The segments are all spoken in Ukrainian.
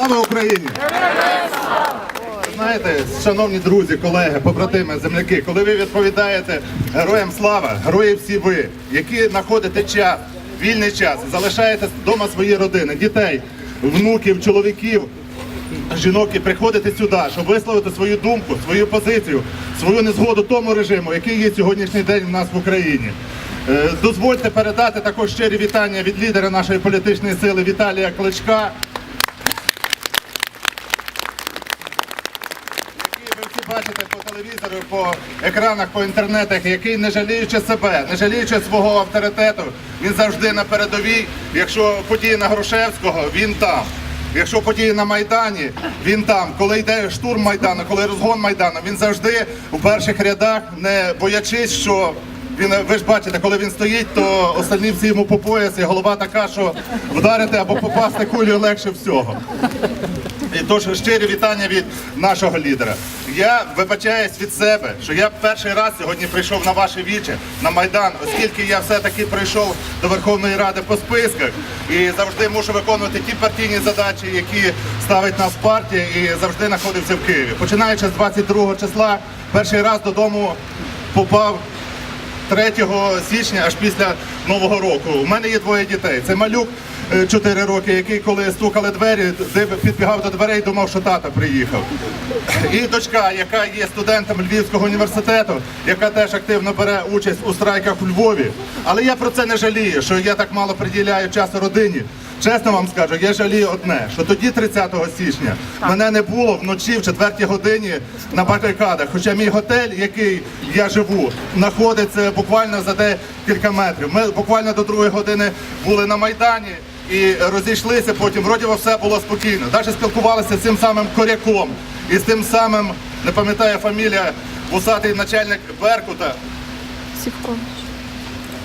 Слава Україні! Знаєте, шановні друзі, колеги, побратими, земляки, коли ви відповідаєте героям слава, герої всі ви, які знаходите час, вільний час, залишаєте вдома свої родини, дітей, внуків, чоловіків, жінок і приходите сюди, щоб висловити свою думку, свою позицію, свою незгоду тому режиму, який є сьогоднішній день в нас в Україні. Е, Дозвольте передати також щирі вітання від лідера нашої політичної сили Віталія Кличка. який ви всі бачите по телевізору, по екранах, по інтернетах, який не жаліючи себе, не жаліючи свого авторитету, він завжди на передовій. Якщо події на Грушевського, він там. Якщо події на Майдані, він там. Коли йде штурм Майдану, коли розгон Майдану, він завжди у перших рядах, не боячись, що він, ви ж бачите, коли він стоїть, то остальні всі йому по пояс, і голова така, що вдарити або попасти кулею легше всього. І тож щирі вітання від нашого лідера. Я вибачаюсь від себе, що я перший раз сьогодні прийшов на ваше віче на майдан, оскільки я все-таки прийшов до Верховної Ради по списках і завжди мушу виконувати ті партійні задачі, які ставить нас партія, і завжди знаходився в Києві. Починаючи з 22 числа, перший раз додому попав 3 січня, аж після Нового року. У мене є двоє дітей. Це малюк 4 роки, який коли стукали двері, підбігав до дверей, думав, що тата приїхав. І дочка, яка є студентом Львівського університету, яка теж активно бере участь у страйках у Львові. Але я про це не жалію, що я так мало приділяю часу родині. Чесно вам скажу, я жалію одне, що тоді, 30 січня, мене не було вночі в 4 годині на барикадах. Хоча мій готель, який я живу, знаходиться буквально за декілька метрів. Ми буквально до другої години були на Майдані і розійшлися потім. Вроді би все було спокійно. Навіть спілкувалися з цим самим коряком і з тим самим, не пам'ятаю фамілія, вусатий начальник Беркута. Сівкович.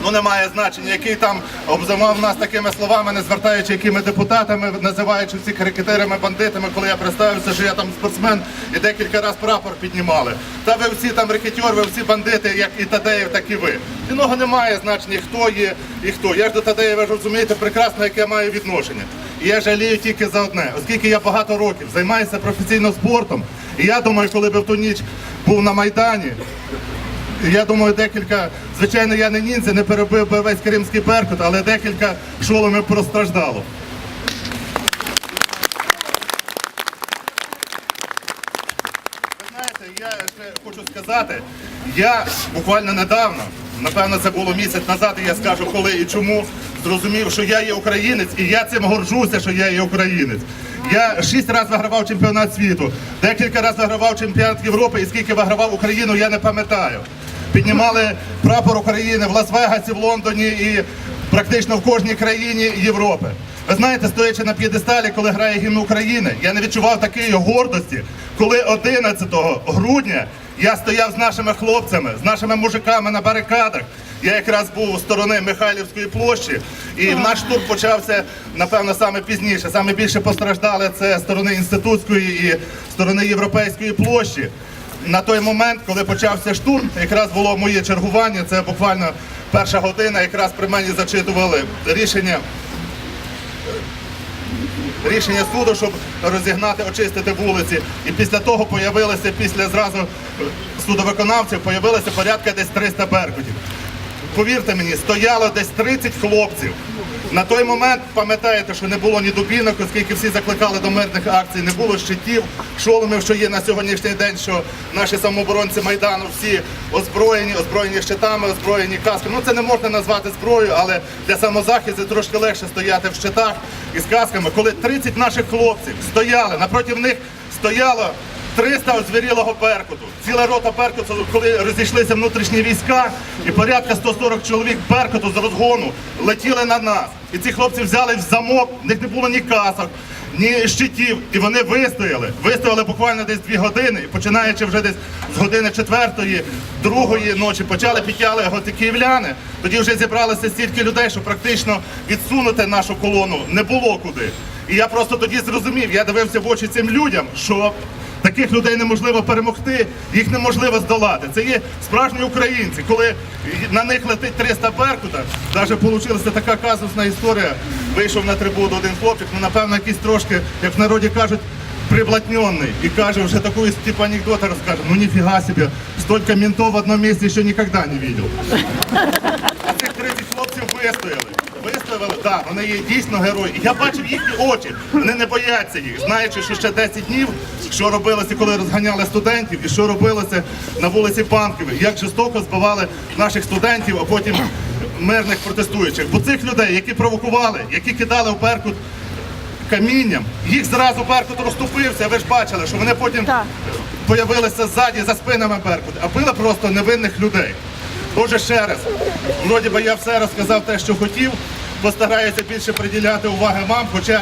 Ну немає значення, який там обзивав нас такими словами, не звертаючи якими депутатами, називаючи всіх рекетирами, бандитами, коли я представився, що я там спортсмен і декілька разів прапор піднімали. Та ви всі там рекетьор, ви всі бандити, як і Тадеєв, так і ви. Іного немає значення, хто є і хто. Я ж до Тадеєва ж розумієте прекрасно, яке маю відношення. І я жалію тільки за одне, оскільки я багато років займаюся професійно спортом. І я думаю, коли би в ту ніч був на Майдані, я думаю, декілька, звичайно, я не ніндзя, не перебив би весь кримський беркут, але декілька шоломів постраждало. Ви знаєте, я ще хочу сказати, я буквально недавно, напевно, це було місяць назад, і я скажу, коли і чому, зрозумів, що я є українець, і я цим горжуся, що я є українець. Я шість разів вигравав чемпіонат світу, декілька разів вигравав чемпіонат Європи, і скільки вигравав Україну, я не пам'ятаю. Піднімали прапор України в Лас-Вегасі, в Лондоні і практично в кожній країні Європи. Ви знаєте, стоячи на п'єдесталі, коли грає гімн України, я не відчував такої гордості, коли 11 грудня я стояв з нашими хлопцями, з нашими мужиками на барикадах. Я якраз був у сторони Михайлівської площі, і наш штурм почався, напевно, саме пізніше. Саме більше постраждали це сторони інститутської і сторони європейської площі. На той момент, коли почався штурм, якраз було моє чергування. Це буквально перша година. Якраз при мені зачитували рішення рішення суду, щоб розігнати, очистити вулиці. І після того появилося, після зразу судовиконавців, появилося порядка десь 300 беркутів. Повірте мені, стояло десь 30 хлопців. На той момент пам'ятаєте, що не було ні дубінок, оскільки всі закликали до мирних акцій, не було щитів, шоломів, що є на сьогоднішній день, що наші самооборонці Майдану всі озброєні, озброєні щитами, озброєні касками. Ну це не можна назвати зброєю, але для самозахисту трошки легше стояти в щитах із касками. Коли 30 наших хлопців стояли, напроти них стояло 300 озвірілого Беркуту. Ціла рота Беркуту, коли розійшлися внутрішні війська, і порядка 140 чоловік Беркуту з розгону летіли на нас. І ці хлопці взяли в замок, в них не було ні касок, ні щитів, і вони вистояли. Вистояли буквально десь дві години, і починаючи вже десь з години четвертої, другої ночі, почали підтягувати київляни. Тоді вже зібралося стільки людей, що практично відсунути нашу колону не було куди. І я просто тоді зрозумів, я дивився в очі цим людям, що таких людей неможливо перемогти, їх неможливо здолати. Це є справжні українці. Коли на них летить 300 беркута, навіть вийшла така казусна історія. Вийшов на трибуну один хлопчик, ну напевно, якийсь трошки, як в народі кажуть, приблотненный и каже, уже такой типа анекдота расскажет. Ну нифига себе, столько ментов в одном месте еще никогда не. А цих 30 хлопців вистояли. Вистояли, так, вони є дійсно герої. Я бачив їхні очі. Вони не бояться їх, знаючи, що ще 10 днів, що робилося, коли розганяли студентів, і що робилося на вулиці Банковій, як жорстоко збивали наших студентів, а потім мирних протестуючих. Бо цих людей, які провокували, які кидали в Беркут камінням, їх зразу Беркут розступився. Ви ж бачили, що вони потім Так. появилися ззаді за спинами Беркут, а били просто невинних людей. Отже, ще раз, вроді би я все розказав те, що хотів. Постараюся більше приділяти уваги вам. Хоча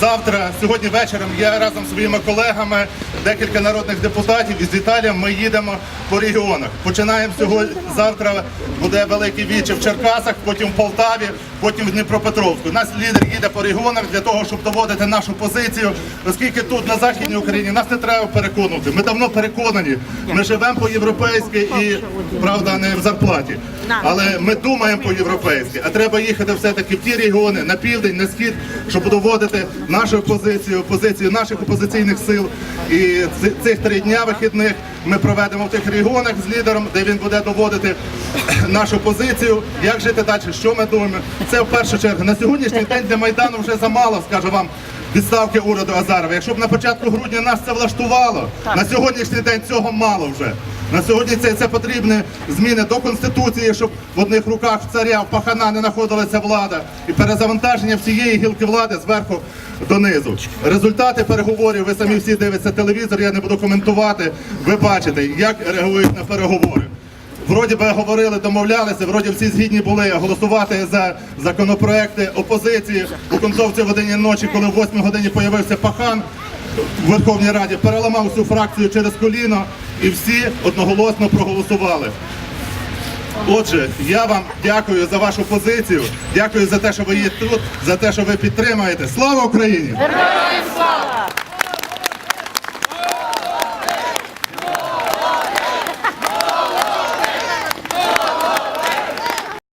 завтра, сьогодні вечором, я разом з своїми колегами, декілька народних депутатів із Віталієм, ми їдемо по регіонах. Починаємо сьогодні. Завтра буде великий віче в Черкасах, потім в Полтаві, потім в Дніпропетровську. Наш лідер їде по регіонах для того, щоб доводити нашу позицію, оскільки тут на західній Україні нас не треба переконувати. Ми давно переконані. Ми живемо по-європейськи і правда не в зарплаті. Але ми думаємо по-європейськи, а треба їхати все-таки в ті регіони на південь, на схід, щоб доводити нашу позицію, позицію наших опозиційних сил. І цих три дня вихідних ми проведемо в тих регіонах з лідером, де він буде доводити нашу позицію, як жити далі, що ми думаємо. Це в першу чергу. На сьогоднішній день для Майдану вже замало, скажу вам. Відставки уряду Азарова. Якщо б на початку грудня нас це влаштувало, на сьогоднішній день цього мало вже. На сьогодні це, це потрібні зміни до конституції, щоб в одних руках царя, в пахана не знаходилася влада, і перезавантаження всієї гілки влади зверху донизу. Результати переговорів. Ви самі всі дивитеся телевізор. Я не буду коментувати. Ви бачите, як реагують на переговори. Вроді би говорили, домовлялися, вроді всі згідні були голосувати за законопроекти опозиції. У концовці годині ночі, коли в 8 годині появився пахан в Верховній Раді, переламав всю фракцію через коліно і всі одноголосно проголосували. Отже, я вам дякую за вашу позицію, дякую за те, що ви є тут, за те, що ви підтримуєте. Слава Україні! Героям слава!